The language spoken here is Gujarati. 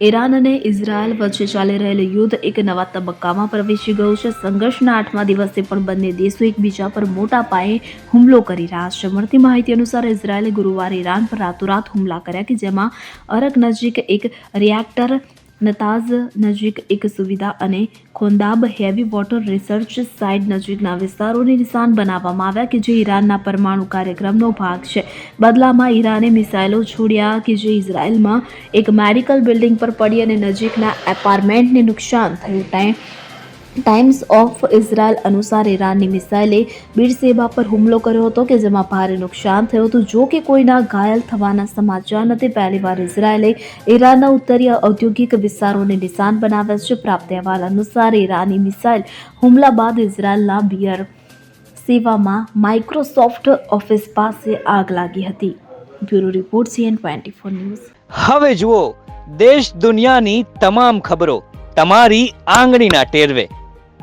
ઈરાન અને ઇઝરાયલ વચ્ચે ચાલી રહેલું યુદ્ધ એક નવા તબક્કામાં પ્રવેશી ગયું છે. સંઘર્ષના આઠમા દિવસે પણ બંને દેશો એકબીજા પર મોટા પાયે હુમલો કરી રહ્યા છે. મળતી માહિતી અનુસાર ઇઝરાયલે ગુરુવારે ઈરાન પર રાતોરાત હુમલા કર્યા કે જેમાં અરક નજીક એક રિએક્ટર નતાઝ નજીક એક સુવિધા અને Khondab heavy water research site નજીકના વિસ્તારોને નિશાન બનાવવામાં આવ્યા કે જે ઈરાનના પરમાણુ કાર્યક્રમનો ભાગ છે. બદલામાં ઈરાને મિસાઇલો છોડ્યા કે જે ઇઝરાયલમાં એક મેડિકલ બિલ્ડિંગ પર પડી અને નજીકના એપાર્ટમેન્ટને નુકસાન થયું. ટાઈમ ટાઈમ્સ ઓફ ઇઝરાયલ અનુસાર ઈરાનની મિસાઇલે બીરસેબા પર હુમલો કર્યો હતો કે જેમાં ભારે નુકસાન થયું હતું. જો કે કોઈના ઘાયલ થવાના સમાચાર નથી, પહેલીવાર ઇઝરાયલે ઈરાનના ઉત્તરીય ઔદ્યોગિક વિસ્તારોને નિશાન બનાવ્યા છે. પ્રાપ્ત અહેવાલ અનુસાર ઈરાની મિસાઇલ હુમલા બાદ ઇઝરાયલના બિયર સેવામાં માઇક્રોસોફ્ટ ઓફિસ પાસે આગ લાગી હતી. Bureau report CN twenty four news. હવે જુઓ, દેશ દુનિયાની તમામ ખબરો તમારી આંગળીના ટેરવે.